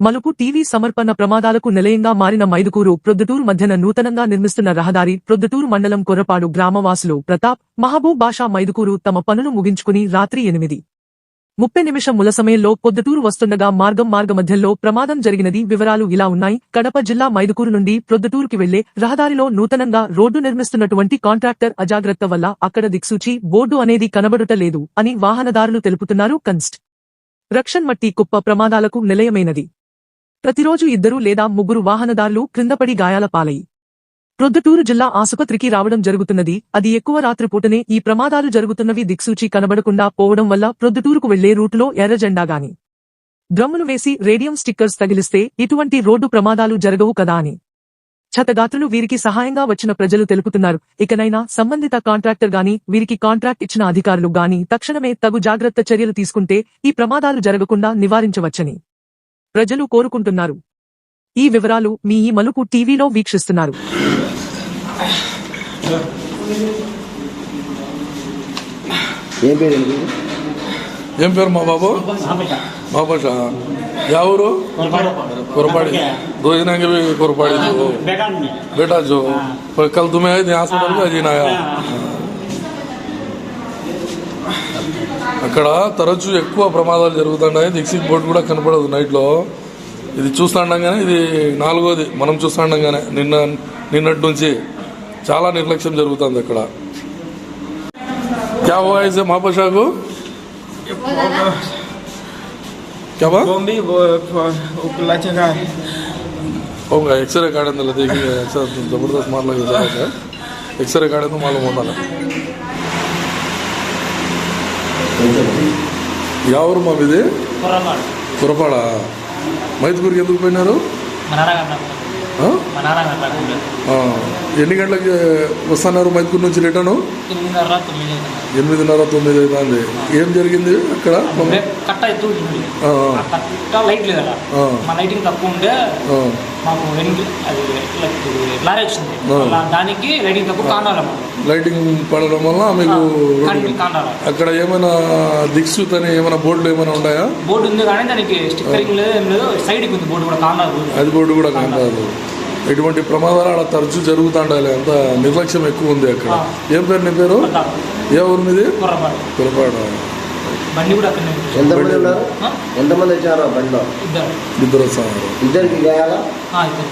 మలుపు టీవీ సమర్పణ ప్రమాదాలకు నిలయంగా మారిన మైదుకూరు ప్రొద్దుటూరు మధ్యన నూతనంగా నిర్మిస్తున్న రహదారి ప్రొద్దుటూరు మండలం కొరపాడు గ్రామవాసులు ప్రతాప్ మహబూబ్ బాషా మైదుకూరు తమ పనులు ముగించుకుని రాత్రి ఎనిమిది ముప్పై నిమిషం ముల సమయంలో పొద్దుటూరు వస్తుండగా మార్గం మార్గ మధ్యలో ప్రమాదం జరిగినది. వివరాలు ఇలా ఉన్నాయి. కడప జిల్లా మైదుకూరు నుండి ప్రొద్దుటూరుకి వెళ్ళే రహదారిలో నూతనంగా రోడ్డు నిర్మిస్తున్నటువంటి కాంట్రాక్టర్ అజాగ్రత్త వల్ల అక్కడ దిక్సూచి బోర్డు అనేది కనబడుట లేదు అని వాహనదారులు తెలుపుతున్నారు. కన్స్ట్ రక్షన్ మట్టి కుప్ప ప్రమాదాలకు నిలయమైనది. ప్రతిరోజు ఇద్దరు లేదా ముగ్గురు వాహనదారులు క్రిందపడి గాయాల పాలై. ప్రొద్దుటూరు జిల్లా ఆసుపత్రికి రావడం జరుగుతున్నది. అది ఎక్కువ రాత్రిపూటనే ఈ ప్రమాదాలు జరుగుతున్నవి దిక్సూచి కనబడకుండా పోవడం వల్ల ప్రొద్దుటూరుకు వెళ్ళే రూటులో ఎర్ర జెండా డ్రమ్ములు వేసి రేడియం స్టిక్కర్స్ తగిలిస్తే ఇటువంటి రోడ్డు ప్రమాదాలు జరగవు కదా అని. ఛతగాత్రులు వీరికి సహాయంగా వచ్చిన ప్రజలు తెలుపుతున్నారు. ఇకనైనా సంబంధిత కాంట్రాక్టర్ గాని వీరికి కాంట్రాక్ట్ ఇచ్చిన అధికారులు గాని తక్షణమే తగు జాగ్రత్త చర్యలు తీసుకుంటే ఈ ప్రమాదాలు జరగకుండా నివారించవచ్చని. ప్రజలు కోరుకుంటున్నారు ఈ వివరాలు మీ ఈ మలుపు టీవీలో వీక్షిస్తున్నారు ఏం పేరు ఏంటి ఏం పేరు మా బాబు మా భాష యా ఊరు कोरपाड़ी दो दिन के भी कोरपाड़ी जो बेटा में बेटा जो पर कल तुम्हें आए थे हॉस्पिटल में अजीन అక్కడ తరచూ ఎక్కువ ప్రమాదాలు జరుగుతున్నాయి ఎక్సిట్ బోర్డు కూడా కనపడదు నైట్లో. ఇది చూస్తుండగానే ఇది నాలుగోది మనం చూస్తుండగానే నిన్న నిన్నటి నుంచి చాలా నిర్లక్ష్యం జరుగుతుంది అక్కడ. క్యా హువా ఇస్ మహాపషాకు ఓకే ఎక్స్రే కాడిందಲ್ಲ ಜಬರ್ದಸ್ತ್ ಮಾಡ್ಲಾಗ ಎಕ್ಸ್ರೇ ಕಾಡಿಂದ ಮಾಲು యావరు మా ఇది కుర్రపాడు కురపాడ మైదుకూరుకి ఎందుకు పోయినారు. ఎన్ని గంటలకి వస్తున్నారు మైదుకూరు నుంచి రిటర్న్ ఎనిమిదిన్నర తొమ్మిది అవుతుంది ఏం జరిగింది అక్కడ కట్ట లైట్ లేదట ఆ. మా లైటింగ్ తక్కువ మాకు అది లారీ వచ్చింది. అలా దానికి తక్కువ కాండాలి. మాకు లైటింగ్ పడడం వల్ల మీకు అక్కడ ఏమైనా దిక్సూత్ అని ఏమైనా బోర్డులు ఏమైనా ఉన్నాయా? బోర్డు ఉంది కానీ దానికి స్టిక్కరింగ్ లేదు ఏం లేదు. సైడ్కి ఉంది బోర్డు కూడా కాండాలి బోర్డు అది బోర్డు కూడా కనపడదు ఇటువంటి ప్రమాదాలు అలా తరచూ జరుగుతుండాలి అంత నిర్లక్ష్యం ఎక్కువ ఉంది అక్కడ. ఏం పేరు నీ పేరు. ఏ ఊరు మీది? బండి కూడా అక్కడనే ఉంది. ఎంతమంది ఉన్నారు? ఎంతమంది వచ్చారు బండిలో? ఇద్దరు. ఇద్దరికి గాయాలా? 那い、とい。